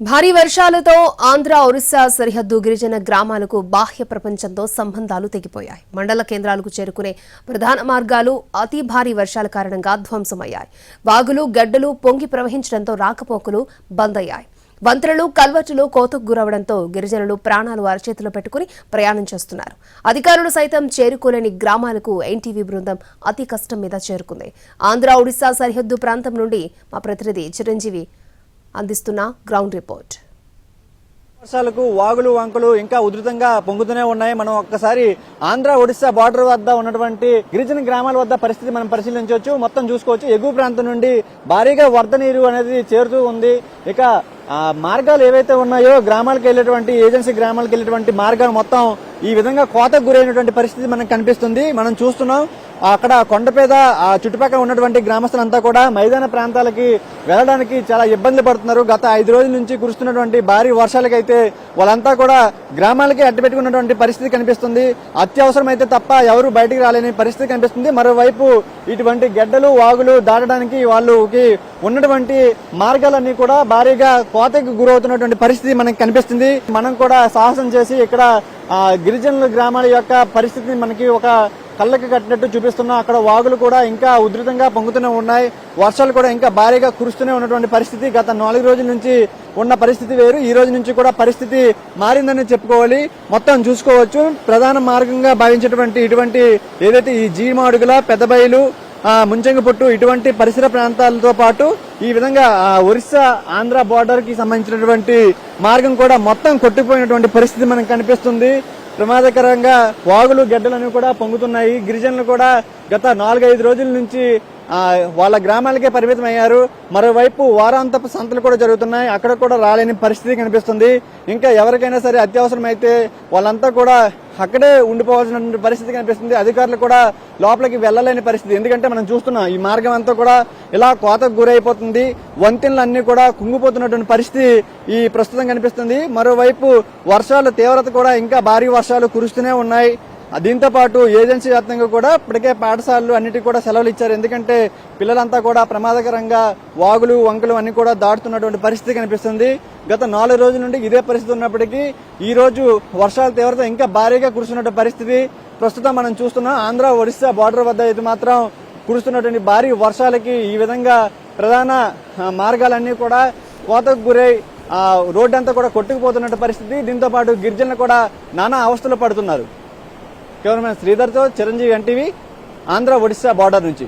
భారీ వర్షాలతో ఆంధ్ర ఒరిస్సా సరిహద్దు గిరిజన గ్రామాలకు బాహ్య ప్రపంచంతో సంబంధాలు తెగిపోయాయి. మండల కేంద్రాలకు చేరుకునే ప్రధాన మార్గాలు అతి భారీ వర్షాల కారణంగా ధ్వంసమయ్యాయి. వాగులు గడ్డలు పొంగి ప్రవహించడంతో రాకపోకలు బంద్ అయ్యాయి వంతెనలు కల్వర్టులు కోతకు గురవడంతో గిరిజనులు ప్రాణాలు అరచేతిలో పెట్టుకుని ప్రయాణం చేస్తున్నారు. అధికారులు సైతం చేరుకోలేని గ్రామాలకు ఎన్టీవీ బృందం అతి కష్టం మీద చేరుకుంది. ఆంధ్ర ఒడిశా సరిహద్దు ప్రాంతం నుండి మా ప్రతినిధి చిరంజీవి అందిస్తున్న గ్రౌండ్ రిపోర్ట్. వర్షాలకు వాగులు వంకలు ఇంకా ఉధృతంగా పొంగుతూనే ఉన్నాయి. మనం ఒక్కసారి ఆంధ్ర ఒడిశా బార్డర్ వద్ద ఉన్నటువంటి గిరిజన గ్రామాల వద్ద పరిస్థితి మనం పరిశీలించవచ్చు. మొత్తం చూసుకోవచ్చు. ఎగువ ప్రాంతం నుండి భారీగా వరద నీరు అనేది చేరుతూ ఉంది. ఇక మార్గాలు ఏవైతే ఉన్నాయో గ్రామాలకు వెళ్ళేటువంటి ఏజెన్సీ గ్రామాలకు వెళ్ళేటువంటి మార్గాలు మొత్తం ఈ విధంగా కోతకు గురైనటువంటి పరిస్థితి మనకు కనిపిస్తుంది. మనం చూస్తున్నాం. అక్కడ కొండపేద ఆ చుట్టుపక్కల ఉన్నటువంటి గ్రామస్తులంతా కూడా మైదాన ప్రాంతాలకి వెళ్ళడానికి చాలా ఇబ్బంది పడుతున్నారు. గత ఐదు రోజుల నుంచి కురుస్తున్నటువంటి భారీ వర్షాలకైతే వాళ్ళంతా కూడా గ్రామాలకి అడ్డుపెట్టుకున్నటువంటి పరిస్థితి కనిపిస్తుంది. అత్యవసరమైతే తప్ప ఎవరు బయటికి రాలేని పరిస్థితి కనిపిస్తుంది. మరోవైపు ఇటువంటి గడ్డలు వాగులు దాటడానికి వాళ్ళకి ఉన్నటువంటి మార్గాలన్నీ కూడా భారీగా కోతకు గురవుతున్నటువంటి పరిస్థితి మనకి కనిపిస్తుంది. మనం కూడా సాహసం చేసి ఇక్కడ గిరిజనుల గ్రామాల యొక్క పరిస్థితిని మనకి ఒక కళ్ళకి కట్టినట్టు చూపిస్తున్నాం. అక్కడ వాగులు కూడా ఇంకా ఉధృతంగా పొంగుతూనే ఉన్నాయి. వర్షాలు కూడా ఇంకా భారీగా కురుస్తూనే ఉన్నటువంటి పరిస్థితి. గత నాలుగు రోజుల నుంచి ఉన్న పరిస్థితి వేరు. ఈ రోజు నుంచి కూడా పరిస్థితి మారిందని చెప్పుకోవాలి. మొత్తం చూసుకోవచ్చు. ప్రధాన మార్గంగా భావించేటువంటి ఇటువంటి ఏదైతే ఈ జీమాడుగుల పెద్దబయలు ముంచెంగిపుట్టు ఇటువంటి పరిసర ప్రాంతాలతో పాటు ఈ విధంగా ఒరిస్సా ఆంధ్ర బార్డర్కి సంబంధించినటువంటి మార్గం కూడా మొత్తం కొట్టుకుపోయినటువంటి పరిస్థితి మనకు కనిపిస్తుంది. ప్రమాదకరంగా వాగులు గడ్డలను కూడా పొంగుతున్నాయి. గిరిజనులు కూడా గత నాలుగైదు రోజుల నుంచి వాళ్ళ గ్రామాలకే పరిమితం అయ్యారు మరోవైపు వారాంతపు సంతలు కూడా జరుగుతున్నాయి. అక్కడ కూడా రాలేని పరిస్థితి కనిపిస్తుంది. ఇంకా ఎవరికైనా సరే అత్యవసరమైతే వాళ్ళంతా కూడా అక్కడే ఉండిపోవాల్సిన పరిస్థితి కనిపిస్తుంది. అధికారులు కూడా లోపలికి వెళ్ళలేని పరిస్థితి. ఎందుకంటే మనం చూస్తున్నాం ఈ మార్గం అంతా కూడా ఇలా కోతకు గురైపోతుంది. వంతెనలు అన్ని కూడా కుంగిపోతున్నటువంటి పరిస్థితి ఈ ప్రస్తుతం కనిపిస్తుంది. మరోవైపు వర్షాల తీవ్రత కూడా ఇంకా భారీ వర్షాలు కురుస్తూనే ఉన్నాయి. దీంతో పాటు ఏజెన్సీ వ్యాప్తంగా కూడా ఇప్పటికే పాఠశాలలు అన్నిటికీ కూడా సెలవులు ఇచ్చారు. ఎందుకంటే పిల్లలంతా కూడా ప్రమాదకరంగా వాగులు వంకలు అన్ని కూడా దాటుతున్నటువంటి పరిస్థితి కనిపిస్తుంది. గత నాలుగు రోజుల నుండి ఇదే పరిస్థితి ఉన్నప్పటికీ ఈ రోజు వర్షాల తీవ్రత ఇంకా భారీగా కురుస్తున్న పరిస్థితి. ప్రస్తుతం మనం చూస్తున్నాం ఆంధ్ర ఒడిశా బార్డర్ వద్ద అయితే మాత్రం కురుస్తున్నటువంటి భారీ వర్షాలకి ఈ విధంగా ప్రధాన మార్గాలన్నీ కూడా కోతకు గురై రోడ్డంతా కూడా కొట్టుకుపోతున్న పరిస్థితి. దీంతో పాటు గిరిజనులు కూడా నానా అవస్థలు పడుతున్నారు. కెమెరామెన్ శ్రీధర్తో చిరంజీవి ఎన్టీవీ ఆంధ్ర ఒడిశా బార్డర్ నుంచి.